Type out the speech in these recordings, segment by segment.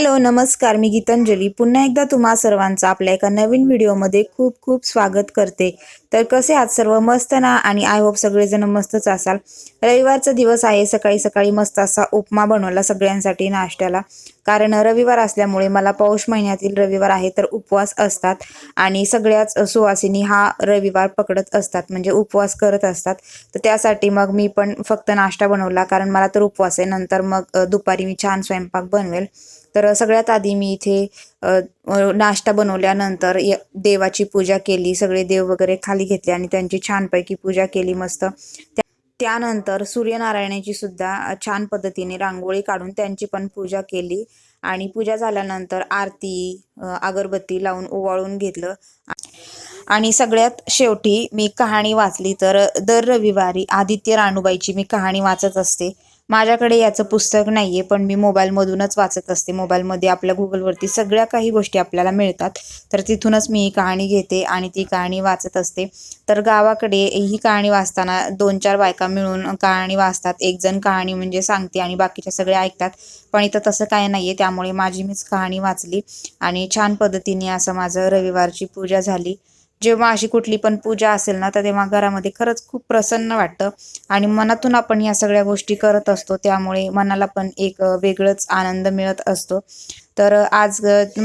Hello नमस्कार मी गीतांजली. पुन्हा एकदा तुम्हा सर्वांचं आपल्या एका नवीन व्हिडिओमध्ये खूप खूप स्वागत करते. तर कसे आहात सर्व? मस्त ना? आणि आय होप सगळेजण मस्तच असाल. रविवारचा दिवस आहे सकाळी सकाळी मस्त असा उपमा बनवला सगळ्यांसाठी नाश्त्याला. कारण रविवार असल्यामुळे मला पौष महिन्यातील रविवार आहे तर उपवास असतात. आणि सगळ्याच सुवासिनी हा रविवार पकडत असतात म्हणजे उपवास करत असतात. तर त्यासाठी मग मी पण फक्त नाश्ता बनवला कारण मला तर उपवास आहे. नंतर मग दुपारी मी छान स्वयंपाक बनवेल. तर सगळ्यात आधी मी इथे नाश्ता बनवल्यानंतर य- देवाची पूजा केली सगळे देव वगैरे खाली घेतले आणि त्यांची छानपैकी पूजा केली मस्त. त्यानंतर सूर्यनारायणाची सुद्धा छान पद्धतीने रांगोळी काढून त्यांची पण पूजा केली आणि पूजा झाल्यानंतर आरती अगरबत्ती लावून ओवाळून घेतलं. आणि सगळ्यात शेवटी मी कहाणी वाचली तर दर रविवारी आदित्य राणूबाईची मी कहाणी वाचत असते. माझ्याकडे याचं पुस्तक नाही आहे पण मी मोबाईलमधूनच वाचत असते. मोबाईलमध्ये आपल्या गुगलवरती सगळ्या काही गोष्टी आपल्याला मिळतात. तर तिथूनच मी ही कहाणी घेते आणि ती कहाणी वाचत असते. तर गावाकडे ही कहाणी वाचताना दोन चार बायका मिळून कहाणी वाचतात. एकजण कहाणी म्हणजे सांगते आणि बाकीच्या सगळे ऐकतात. पण इथं तसं काय नाही आहे त्यामुळे माझी मीच कहाणी वाचली आणि छान पद्धतीने असं माझं रविवारची पूजा झाली. जेव्हा अशी कुठली पण पूजा असेल ना तर तेव्हा घरामध्ये खरंच खूप प्रसन्न वाटतं. आणि मनातून आपण या सगळ्या गोष्टी करत असतो त्यामुळे मनाला पण एक वेगळंच आनंद मिळत असतो. तर आज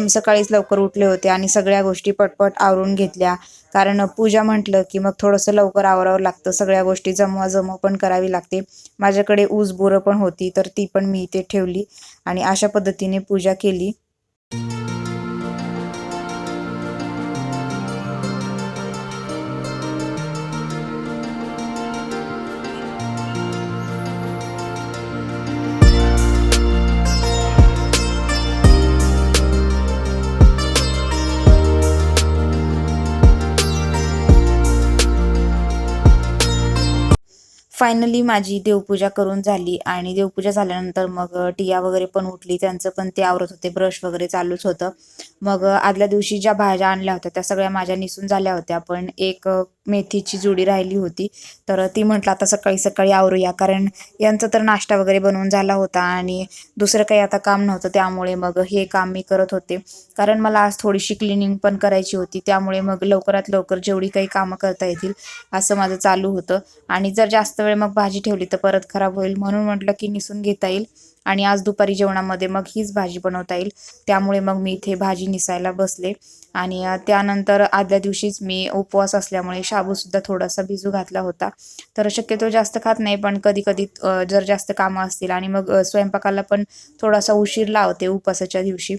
सकाळीच लवकर उठले होते आणि सगळ्या गोष्टी पटपट आवरून घेतल्या. कारण पूजा म्हटलं की मग थोडंसं लवकर आवरावं लागतं सगळ्या गोष्टी जमवा जमव पण करावी लागते. माझ्याकडे ऊस बोरं पण होती तर ती पण मी इथे ठेवली आणि अशा पद्धतीने पूजा केली. फायनली माझी देवपूजा करून झाली आणि देवपूजा झाल्यानंतर मग टिया वगैरे पण उठली. त्यांचं पण ते आवरत होते. ब्रश वगैरे चालूच होतं. मग आदल्या दिवशी ज्या भाज्या आणल्या होत्या त्या सगळ्या माझ्या निसून झाल्या होत्या. पण एक मेथीची जुडी राहिली होती. तर ती म्हटलं आता सकाळी सकाळी आवरूया. कारण यांचा तर नाश्ता वगैरे बनवून झाला होता आणि दुसरं काही आता काम नव्हतं. त्यामुळे मग हे काम मी करत होते. कारण मला आज थोडीशी क्लिनिंग पण करायची होती. त्यामुळे मग लवकरात लवकर जेवढी काही कामं करता येतील असं माझं चालू होतं. आणि जर जास्त वेळ मग भाजी ठेवली तर परत खराब होईल. म्हणून म्हटलं की निसून घेता येईल. आणि आज दुपारी जेवणामध्ये मग हीच भाजी बनवता येईल. त्यामुळे मग मी इथे भाजी निसायला बसले. आणि त्यानंतर आदल्या दिवशीच मी उपवास असल्यामुळे शाबूसुद्धा थोडासा भिजू घातला होता. तर शक्यतो जास्त खात नाही पण कधी कधी जर जास्त कामं असतील आणि मग स्वयंपाकाला पण थोडासा उशीर लावते उपवासाच्या दिवशी.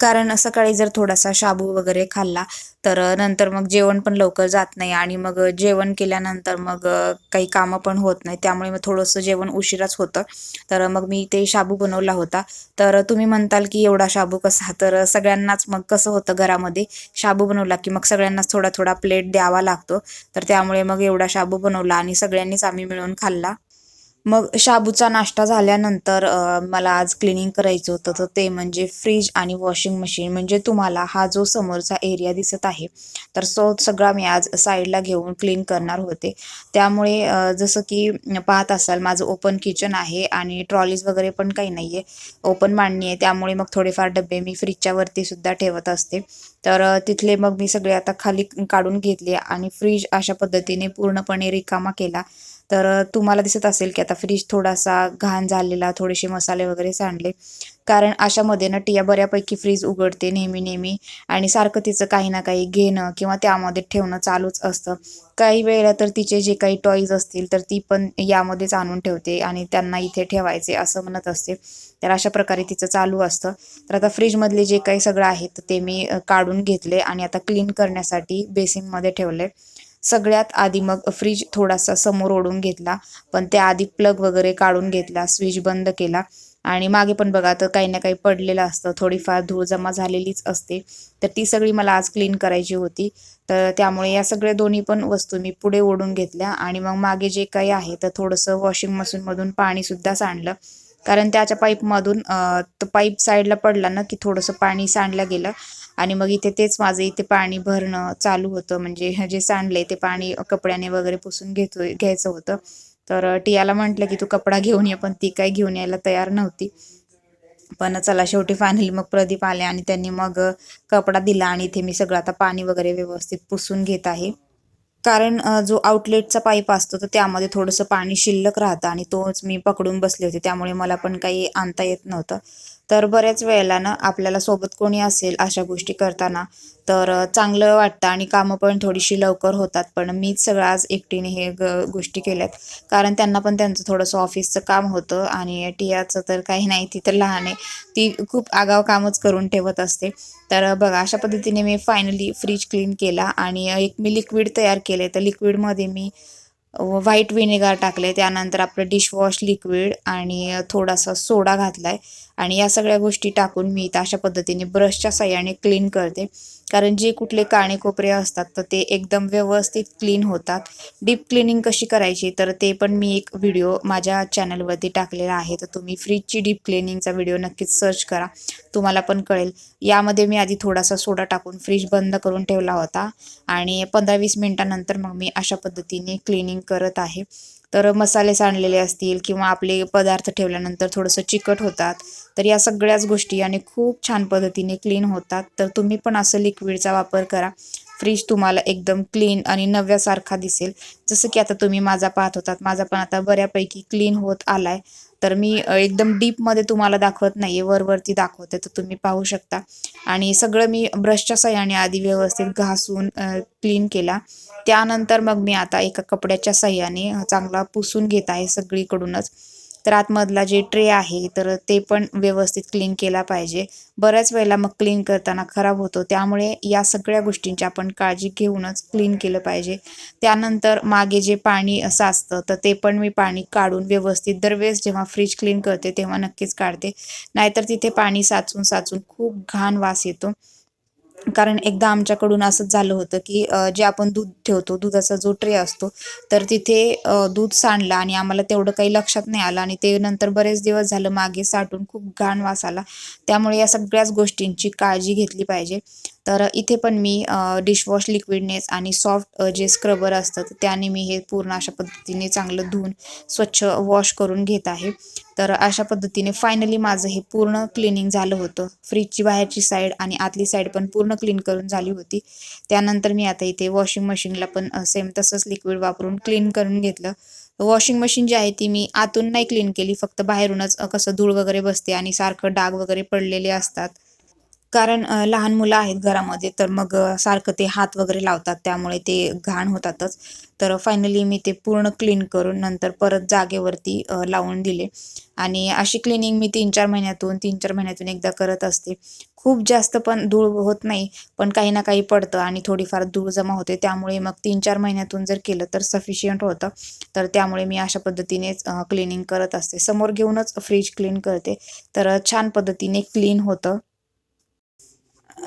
कारण सकाळी जर थोडासा शाबू वगैरे खाल्ला तर नंतर मग जेवण पण लवकर जात नाही आणि मग जेवण केल्यानंतर मग काही कामं पण होत नाही. त्यामुळे मग थोडंसं जेवण उशिराच होतं. तर मग मी ते शाबू बनवला होता. तर तुम्ही म्हणताल की एवढा शाबू कसा? तर सगळ्यांनाच मग कसं होतं घरामध्ये? शाबू बनवला की मग सगळ्यांनाच थोडा थोडा प्लेट द्यावा लागतो. तर त्यामुळे मग एवढा शाबू बनवला आणि सगळ्यांनीच आम्ही मिळून खाल्ला. मग शाबूचा नाश्ता झाल्यानंतर मला आज क्लिनिंग करायचं होतं. तर ते म्हणजे फ्रीज आणि वॉशिंग मशीन म्हणजे तुम्हाला हा जो समोरचा एरिया दिसत आहे तर सो सगळा मी आज साईडला घेऊन क्लीन करणार होते. त्यामुळे जसं की पाहत असाल माझं ओपन किचन आहे आणि ट्रॉलीज वगैरे पण काही नाही आहे ओपन मांडणी आहे. त्यामुळे मग थोडेफार डबे मी फ्रीजच्या सुद्धा ठेवत असते. तर तिथले मग मी सगळे आता खाली काढून घेतले आणि फ्रीज अशा पद्धतीने पूर्णपणे रिकामा केला. तर तुम्हाला दिसत असेल की आता फ्रीज थोडासा घाण झालेला थोडेसे मसाले वगैरे सांडले. कारण अशामध्ये ना टिया बऱ्यापैकी फ्रीज उघडते नेहमी नेहमी आणि सारखं तिचं काही ना काही घेणं किंवा त्यामध्ये ठेवणं चालूच असतं. काही वेळेला तर तिचे जे काही टॉईज असतील तर ती पण यामध्येच आणून ठेवते आणि त्यांना इथे ठेवायचे असं म्हणत असते. तर अशा प्रकारे तिचं चालू असतं. तर आता फ्रीजमधले जे काही सगळं आहे ते मी काढून घेतले आणि आता क्लीन करण्यासाठी बेसिनमध्ये ठेवले. सगळ्यात आधी मग फ्रीज थोडासा समोर ओढून घेतला. पण त्याआधी प्लग वगैरे काढून घेतला स्विच बंद केला. आणि मागे पण बघा तर काही ना काही पडलेलं असतं. थोडीफार धूळ जमा झालेलीच असते. तर ती सगळी मला आज क्लीन करायची होती. तर त्यामुळे या सगळ्या दोन्ही पण वस्तू मी पुढे ओढून घेतल्या. आणि मग मागे जे काही आहे तर थोडंसं वॉशिंग मशीनमधून पाणीसुद्धा सांडलं. कारण त्याच्या पाईपमधून पाईप साईडला पडला ना की थोडंसं पाणी सांडलं गेलं. आणि मग इथे तेच माझं इथे पाणी भरणं चालू होतं. म्हणजे जे सांडले ते पाणी कपड्याने वगैरे पुसून घेतो घ्यायचं होतं. तर टियाला म्हटलं की तू कपडा घेऊन ये पण ती काही घेऊन यायला तयार नव्हती. पण चला शेवटी फायनली मग प्रदीप आले आणि त्यांनी मग कपडा दिला आणि इथे मी सगळं आता पाणी वगैरे व्यवस्थित पुसून घेत आहे. कारण जो आउटलेटचा पाईप असतो तर त्यामध्ये थोडंसं पाणी शिल्लक राहतं आणि तोच मी पकडून बसले होते. त्यामुळे मला पण काही आणता येत नव्हतं. तर बऱ्याच वेळेला ना आपल्याला सोबत कोणी असेल अशा गोष्टी करताना तर चांगलं वाटतं आणि कामं पण थोडीशी लवकर होतात. पण मीच सगळं आज एकटीने हे ग गोष्टी केल्यात. कारण त्यांना पण त्यांचं थोडंसं ऑफिसचं काम होतं आणि टियाचं तर काही नाही ती तर लहान आहे. ती खूप आगाव कामच करून ठेवत असते. तर बघा अशा पद्धतीने मी फायनली फ्रीज क्लीन केला आणि एक मी लिक्विड तयार केले तर लिक्विडमध्ये मी व्हाईट विनेगर टाकले त्यानंतर आपलं डिशवॉश लिक्विड आणि थोडासा सोडा घातलाय. आणि या सगळ्या गोष्टी टाकून मी इथं अशा पद्धतीने ब्रशच्या सहाय्याने क्लीन करते. कारण जे कुठले काणे कोपरे असतात तर ते एकदम व्यवस्थित क्लीन होतात. डीप क्लिनिंग कशी करायची तर ते पण मी एक व्हिडिओ माझ्या चॅनलवरती टाकलेला आहे. तर तुम्ही फ्रीजची डीप क्लिनिंगचा व्हिडिओ नक्कीच सर्च करा. तुम्हाला पण कळेल. यामध्ये मी आधी थोडासा सोडा टाकून फ्रीज बंद करून ठेवला होता. आणि पंधरा वीस मिनटानंतर मग मी अशा पद्धतीने क्लिनिंग करत आहे. तर मसाले सांडलेले असतील किंवा आपले पदार्थ ठेवल्यानंतर थोडंसं चिकट होतात तर या सगळ्याच गोष्टी आणि खूप छान पद्धतीने क्लीन होतात. तर तुम्ही पण असं लिक्विडचा वापर करा. फ्रीज तुम्हाला एकदम क्लीन आणि नव्यासारखा दिसेल. जसं की आता तुम्ही माझा पाहत होतात. माझा पण आता बऱ्यापैकी क्लीन होत आलाय. तर मी एकदम डीपमध्ये तुम्हाला दाखवत नाही आहे वरवरती दाखवते तर तुम्ही पाहू शकता. आणि सगळं मी ब्रशच्या सह्याने आधी व्यवस्थित घासून क्लीन केला. त्यानंतर मग मी आता एका कपड्याच्या सह्याने चांगला पुसून घेत आहे सगळीकडूनच. तर आतमधला जे ट्रे आहे तर ते पण व्यवस्थित क्लीन केला पाहिजे. बऱ्याच वेळेला मग क्लीन करताना खराब होतो. त्यामुळे या सगळ्या गोष्टींची आपण काळजी घेऊनच क्लीन केलं पाहिजे. त्यानंतर मागे जे पाणी असं असतं तर ते पण मी पाणी काढून व्यवस्थित दरवेळेस जेव्हा फ्रीज क्लीन करते तेव्हा नक्कीच काढते. नाहीतर तिथे पाणी साचून साचून खूप घाण वास येतो. कारण एकदा आमच्याकडून असंच झालं होतं की जे आपण दूध ठेवतो दुधाचा जो ट्रे असतो तर तिथे दूध सांडला आणि आम्हाला तेवढं काही लक्षात नाही आलं आणि ते नंतर बरेच दिवस झालं मागे साठून खूप घाण वास आला. त्यामुळे या सगळ्याच गोष्टींची काळजी घेतली पाहिजे. तर इथे पण मी डिशवॉश लिक्विडनेस आणि सॉफ्ट जे स्क्रबर असतं त्याने मी हे पूर्ण अशा पद्धतीने चांगलं धुवून स्वच्छ वॉश करून घेत आहे. तर अशा पद्धतीने फायनली माझं हे पूर्ण क्लिनिंग झालं होतं. फ्रीजची बाहेरची साईड आणि आतली साईड पण पूर्ण क्लीन करून झाली होती. त्यानंतर मी आता इथे वॉशिंग मशीनला पण सेम तसंच लिक्विड वापरून क्लीन करून घेतलं. वॉशिंग मशीन जी आहे ती मी आतून नाही क्लीन केली फक्त बाहेरूनच कसं धूळ वगैरे बसते आणि सारखं डाग वगैरे पडलेले असतात. कारण लहान मुलं आहेत घरामध्ये तर मग सारखं ते हात वगैरे लावतात त्यामुळे ते घाण होतातच. तर फायनली मी ते पूर्ण क्लीन करून नंतर परत जागेवरती लावून दिले. आणि अशी क्लिनिंग मी तीन चार महिन्यातून तीन चार महिन्यातून एकदा करत असते. खूप जास्त पण धूळ होत नाही पण काही ना काही पडतं आणि थोडीफार धूळ जमा होते. त्यामुळे मग तीन चार महिन्यातून जर केलं तर सफिशियंट होतं. तर त्यामुळे मी अशा पद्धतीनेच क्लिनिंग करत असते. समोर घेऊनच फ्रीज क्लीन करते. तर छान पद्धतीने क्लीन होतं.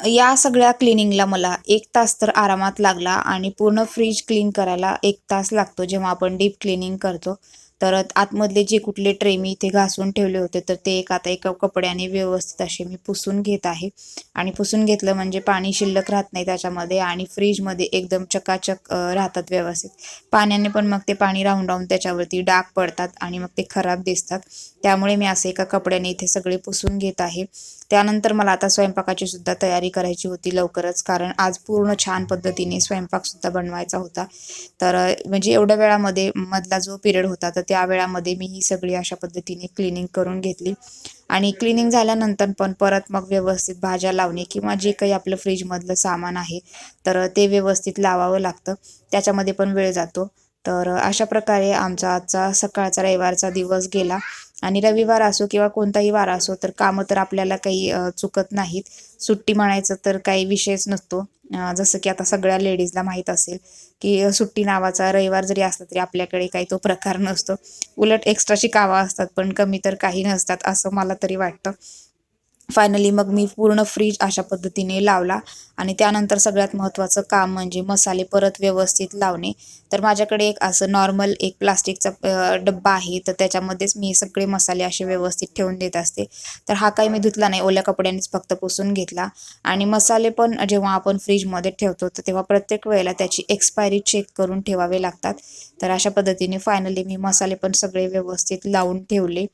या सगळ्या क्लिनिंगला मला एक तास तर आरामात लागला आणि पूर्ण फ्रीज क्लीन करायला एक तास लागतो जेव्हा आपण डीप क्लिनिंग करतो. तर आतमधले जे कुठले ट्रे मी इथे घासून ठेवले होते तर ते एक आता एका कपड्याने व्यवस्थित असे मी पुसून घेत आहे. आणि पुसून घेतलं म्हणजे पाणी शिल्लक राहत नाही त्याच्यामध्ये आणि फ्रीजमध्ये एकदम चकाचक राहतात व्यवस्थित. पाण्याने पण मग ते पाणी राहून राहून त्याच्यावरती डाग पडतात आणि मग ते खराब दिसतात. त्यामुळे मी असं एका कपड्याने इथे सगळे पुसून घेत आहे. त्यानंतर मला आता स्वयंपाकाची सुद्धा तयारी करायची होती लवकरच कारण आज पूर्ण छान पद्धतीने स्वयंपाक सुद्धा बनवायचा होता. तर म्हणजे एवढ्या वेळामध्ये मधला जो पिरियड होता तर त्या वेळामध्ये मी ही सगळी अशा पद्धतीने क्लिनिंग करून घेतली. आणि क्लिनिंग झाल्यानंतर पण परत मग व्यवस्थित भाज्या लावणे किंवा जे काही आपलं फ्रीजमधलं सामान आहे तर ते व्यवस्थित लावावं लागतं. त्याच्यामध्ये पण वेळ जातो. तर अशा प्रकारे आमचा आजचा सकाळचा रविवारचा दिवस गेला. आणि रविवार असो किंवा कोणताही वार असो तर कामं तर आपल्याला काही चुकत नाहीत. सुट्टी म्हणायचं तर काही विषयच नसतो. जसं की आता सगळ्या लेडीजला माहीत असेल की सुट्टी नावाचा रविवार जरी असला तरी आपल्याकडे काही तो प्रकार नसतो. उलट एक्स्ट्राची कामं असतात पण कमी तर काही नसतात असं मला तरी वाटतं. फायनली मग मी पूर्ण फ्रीज अशा पद्धतीने लावला. आणि त्यानंतर सगळ्यात महत्त्वाचं काम म्हणजे मसाले परत व्यवस्थित लावणे. तर माझ्याकडे एक असं नॉर्मल एक प्लास्टिकचा डब्बा आहे. तर त्याच्यामध्येच मी सगळे मसाले असे व्यवस्थित ठेवून देत असते. तर हा काही मी धुतला नाही. ओल्या कपड्यांनीच फक्त पुसून घेतला. आणि मसाले पण जेव्हा आपण फ्रीजमध्ये ठेवतो तर तेव्हा प्रत्येक वेळेला त्याची एक्सपायरी चेक करून ठेवावे लागतात. तर अशा पद्धतीने फायनली मी मसाले पण सगळे व्यवस्थित लावून ठेवले.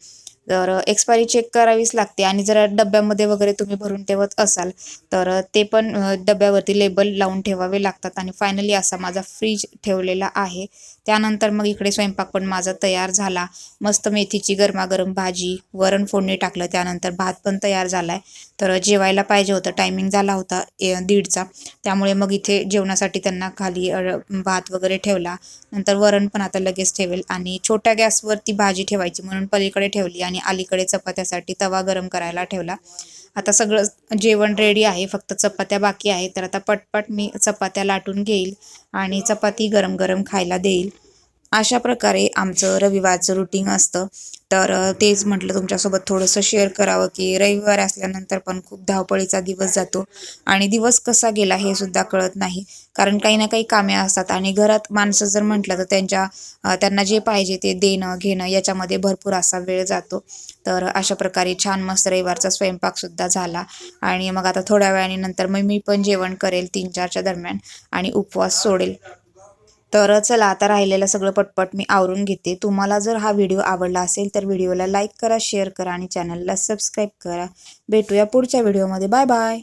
तर एक्सपायरी चेक करावीच लागते आणि जर डब्यामध्ये वगैरे तुम्ही भरून ठेवत असाल तर ते पण डब्यावरती लेबल लावून ठेवावे लागतात आणि फायनली असा माझा फ्रीज ठेवलेला आहे. त्यानंतर मग इकडे स्वयंपाक पण माझा तयार झाला. मस्त मेथीची गरमागरम भाजी वरण फोडणी टाकलं त्यानंतर भात पण तयार झालाय. तर जेवायला पाहिजे होतं टायमिंग झाला होता ए, दीडचा. त्यामुळे मग इथे जेवणासाठी त्यांना खाली भात वगैरे ठेवला. नंतर वरण पण आता लगेच ठेवेल आणि छोट्या गॅसवरती भाजी ठेवायची म्हणून पलीकडे ठेवली आणि अलीकडे चपात्यासाठी तवा गरम करायला ठेवला. आता सगळं जेवण रेडी आहे फक्त चपात्या बाकी आहे तर आता पटपट मी चपात्या लाटून घेईल आणि चपाती गरम गरम खायला देईल. अशा प्रकारे आमचं रविवारचं रुटीन असतं. तर तेच म्हटलं तुमच्यासोबत थोडंसं शेअर करावं की रविवार असल्यानंतर पण खूप धावपळीचा दिवस जातो. आणि दिवस कसा गेला हे सुद्धा कळत नाही. कारण काही ना काही कामे असतात आणि घरात माणसं जर म्हटलं तर त्यांच्या त्यांना जे पाहिजे ते देणं घेणं याच्यामध्ये भरपूर असा वेळ जातो. तर अशा प्रकारे छान मस्त रविवारचा स्वयंपाकसुद्धा झाला. आणि मग आता थोड्या वेळाने नंतर मग मी पण जेवण करेल तीन चारच्या दरम्यान आणि उपवास सोडेल. तर चला आता राहिलेलं सगळं पटपट मी आवरून घेते. तुम्हाला जर हा व्हिडिओ आवडला असेल तर व्हिडिओला लाईक करा शेअर करा आणि चॅनलला सबस्क्राईब करा. भेटूया पुढच्या व्हिडिओमध्ये. Bye bye.